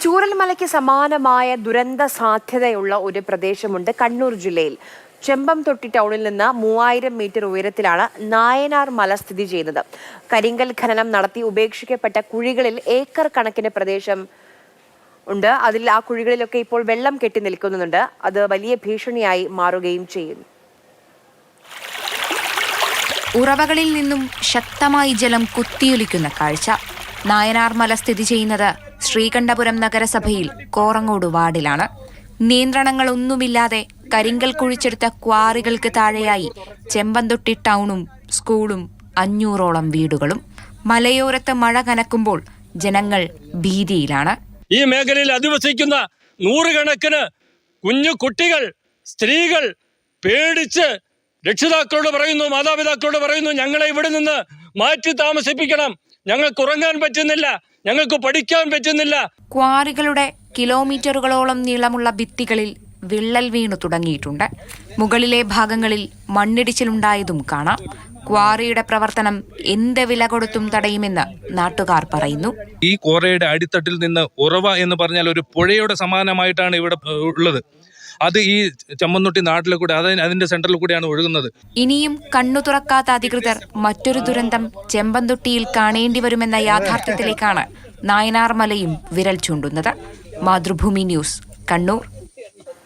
ചൂരൽമലയ്ക്ക് സമാനമായ ദുരന്ത സാധ്യതയുള്ള ഒരു പ്രദേശമുണ്ട് കണ്ണൂർ ജില്ലയിൽ. ചെമ്പം തൊട്ടി ടൗണിൽ നിന്ന് മൂവായിരം മീറ്റർ ഉയരത്തിലാണ് നായനാർ മല സ്ഥിതി ചെയ്യുന്നത്. കരിങ്കൽ ഖനനം നടത്തി ഉപേക്ഷിക്കപ്പെട്ട കുഴികളിൽ ഏക്കർ കണക്കിന് പ്രദേശം ഉണ്ട്. അതിൽ ആ കുഴികളിലൊക്കെ ഇപ്പോൾ വെള്ളം കെട്ടി നിൽക്കുന്നുണ്ട്. അത് വലിയ ഭീഷണിയായി മാറുകയും ചെയ്യുന്നു. ഉറവകളിൽ നിന്നും ശക്തമായി ജലം കുത്തിയൊലിക്കുന്ന കാഴ്ച. നായനാർ മല സ്ഥിതി ചെയ്യുന്നത് ശ്രീകണ്ഠപുരം നഗരസഭയിൽ കോറങ്ങോട് വാർഡിലാണ്. നിയന്ത്രണങ്ങളൊന്നുമില്ലാതെ കരിങ്കൽ കുഴിച്ചെടുത്ത ക്വാറികൾക്ക് താഴെയായി ചെമ്പന്തൊട്ടി ടൗണും സ്കൂളും അഞ്ഞൂറോളം വീടുകളും. മലയോരത്ത് മഴ കനക്കുമ്പോൾ ജനങ്ങൾ ഭീതിയിലാണ്. ഈ മേഖലയിൽ അധിവസിക്കുന്ന നൂറുകണക്കിന് കുഞ്ഞു കുട്ടികൾ സ്ത്രീകൾ പേടിച്ച് രക്ഷിതാക്കളോട് പറയുന്നു മാതാപിതാക്കളോട് പറയുന്നു ഞങ്ങളെ ഇവിടെ നിന്ന് മാറ്റി താമസിപ്പിക്കണം. ഞങ്ങൾക്ക് ഉറങ്ങാൻ പറ്റുന്നില്ല. ഞങ്ങൾക്ക് പഠിക്കാൻ പറ്റുന്നില്ല. ക്വാറികളുടെ കിലോമീറ്ററുകളോളം നീളമുള്ള ഭിത്തികളിൽ വിള്ളൽ വീണു തുടങ്ങിയിട്ടുണ്ട്. മുകളിലെ ഭാഗങ്ങളിൽ മണ്ണിടിച്ചിലുണ്ടായതും കാണാം. ക്വാറിയുടെ പ്രവർത്തനം എന്ത് വില കൊടുത്തും തടയുമെന്ന് നാട്ടുകാർ പറയുന്നു. ഈ ക്വാറിയുടെ അടിത്തട്ടിൽ നിന്ന് ഉറവ എന്ന് പറഞ്ഞാൽ ഒരു പുഴയുടെ സമാനമായിട്ടാണ് ഇവിടെ ഉള്ളത്. അത് ഈ ചമ്മന്നൊട്ടി നാട്ടിലെ കൂടെ അത് അതിന്റെ സെന്ററിൽ കൂടെയാണ് ഒഴുകുന്നത്. ഇനിയും കണ്ണു തുറക്കാത്ത അധികൃതർ മറ്റൊരു ദുരന്തം ചെമ്പന്തൊട്ടിയിൽ കാണേണ്ടി വരുമെന്ന യാഥാർത്ഥ്യത്തിലേക്കാണ് നായനാർ മലയും വിരൽ ചൂണ്ടുന്നത്. മാതൃഭൂമി ന്യൂസ് കണ്ണൂർ.